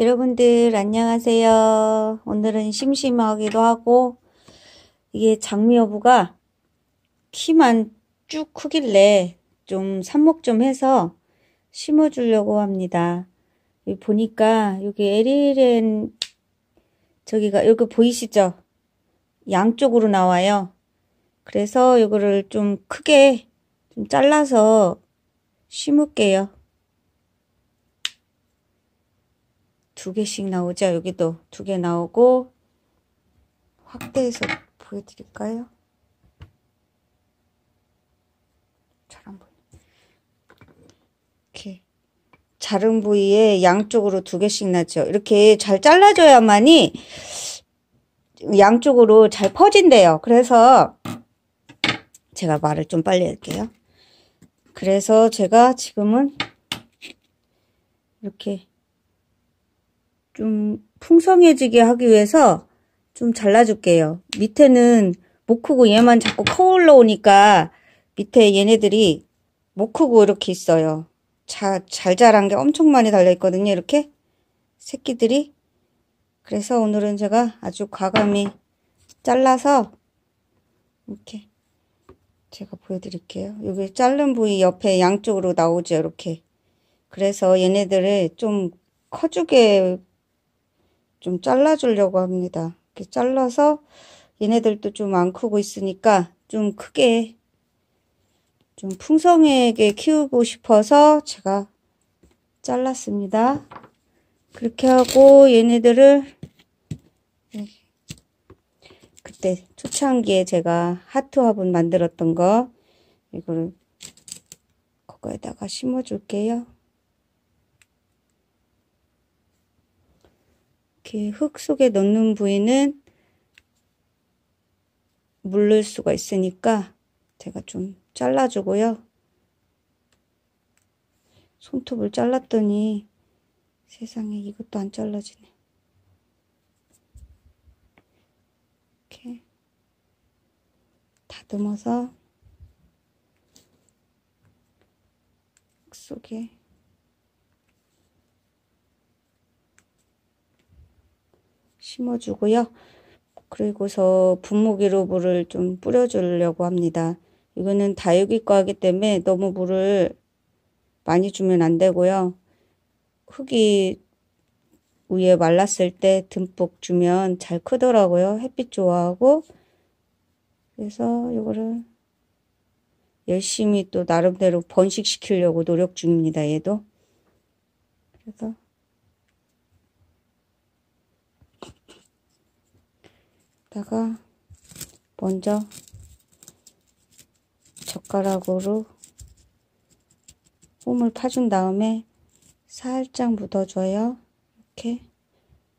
여러분들 안녕하세요. 오늘은 심심하기도 하고 이게 장미 여부가 키만 쭉 크길래 좀 삽목 좀 해서 심어주려고 합니다. 여기 보니까 여기 에리렌 저기가 여기 보이시죠? 양쪽으로 나와요. 그래서 이거를 좀 크게 좀 잘라서 심을게요. 두 개씩 나오죠. 여기도 두 개 나오고 확대해서 보여드릴까요? 잘 안 보여. 이렇게 자른 부위에 양쪽으로 두 개씩 나죠. 이렇게 잘 잘라줘야만이 양쪽으로 잘 퍼진대요. 그래서 제가 말을 좀 빨리 할게요. 그래서 제가 지금은 이렇게 좀 풍성해지게 하기 위해서 좀 잘라줄게요. 밑에는 못 크고 얘만 자꾸 커 올라오니까 밑에 얘네들이 못 크고 이렇게 있어요. 자, 잘 자란 게 엄청 많이 달려있거든요. 이렇게 새끼들이. 그래서 오늘은 제가 아주 과감히 잘라서 이렇게 제가 보여드릴게요. 여기 자른 부위 옆에 양쪽으로 나오죠. 이렇게. 그래서 얘네들을 좀 커주게 좀 잘라주려고 합니다. 이렇게 잘라서 얘네들도 좀 안 크고 있으니까 좀 크게 좀 풍성하게 키우고 싶어서 제가 잘랐습니다. 그렇게 하고 얘네들을 그때 초창기에 제가 하트 화분 만들었던 거 이거를 그거에다가 심어 줄게요. 이렇게 흙 속에 넣는 부위는 물를 수가 있으니까 제가 좀 잘라주고요. 손톱을 잘랐더니 세상에 이것도 안 잘라지네. 이렇게 다듬어서 속에 심어주고요. 그리고서 분무기로 물을 좀 뿌려주려고 합니다. 이거는 다육이 거 하기 때문에 너무 물을 많이 주면 안 되고요. 흙이 위에 말랐을 때 듬뿍 주면 잘 크더라고요. 햇빛 좋아하고 그래서 이거를 열심히 또 나름대로 번식시키려고 노력 중입니다. 얘도 그래서 다가 먼저 젓가락으로 홈을 파준 다음에 살짝 묻어줘요. 이렇게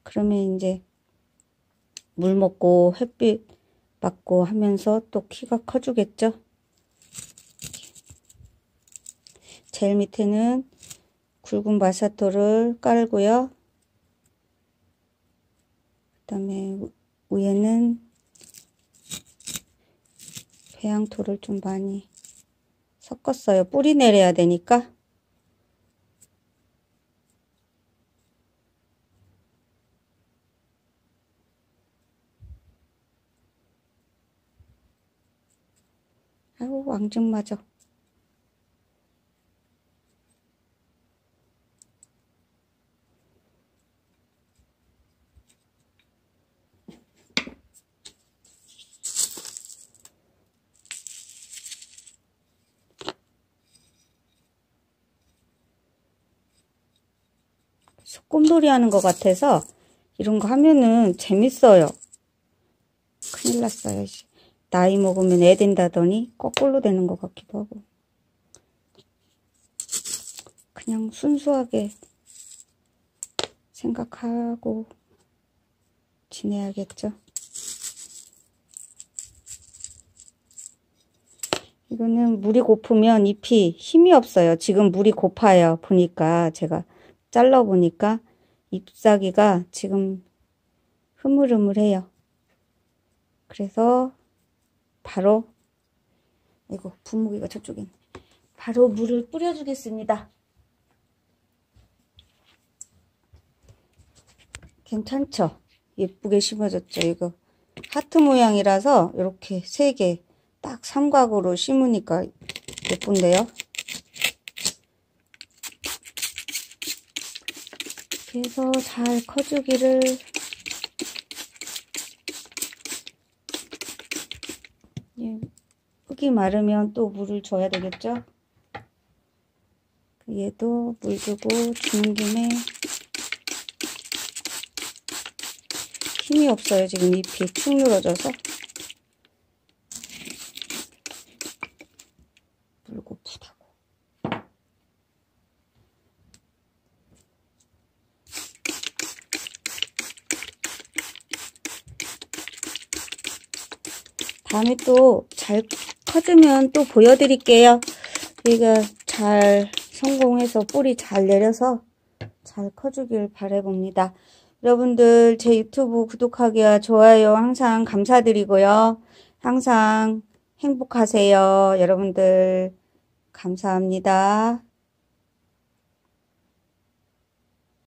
그러면 이제 물 먹고 햇빛 맞고 하면서 또 키가 커주겠죠. 제일 밑에는 굵은 마사토를 깔고요. 그 다음에 위에는 배양토를 좀 많이 섞었어요. 뿌리 내려야 되니까. 아우 왕증 맞아. 소꼼돌이 하는 것 같아서 이런 거 하면은 재밌어요. 큰일 났어요. 나이 먹으면 애 된다더니 거꾸로 되는 것 같기도 하고. 그냥 순수하게 생각하고 지내야겠죠. 이거는 물이 고프면 잎이 힘이 없어요. 지금 물이 고파요. 보니까 제가 잘라보니까 잎사귀가 지금 흐물흐물해요. 그래서 바로 이거 분무기가 저쪽에 있네. 바로 물을 뿌려주겠습니다. 괜찮죠? 예쁘게 심어졌죠? 이거 하트 모양이라서 이렇게 세 개 딱 삼각으로 심으니까 예쁜데요? 이렇게 해서 잘 커주기를 예, 흙이 마르면 또 물을 줘야 되겠죠? 얘도 물 주고 주는 김에 힘이 없어요. 지금 잎이 축 늘어져서. 물고 푸다 고. 다음에 또 잘 커지면 또 보여드릴게요. 얘가 잘 성공해서 뿌리 잘 내려서 잘 커주길 바래봅니다. 여러분들 제 유튜브 구독하기와 좋아요 항상 감사드리고요. 항상 행복하세요. 여러분들 감사합니다.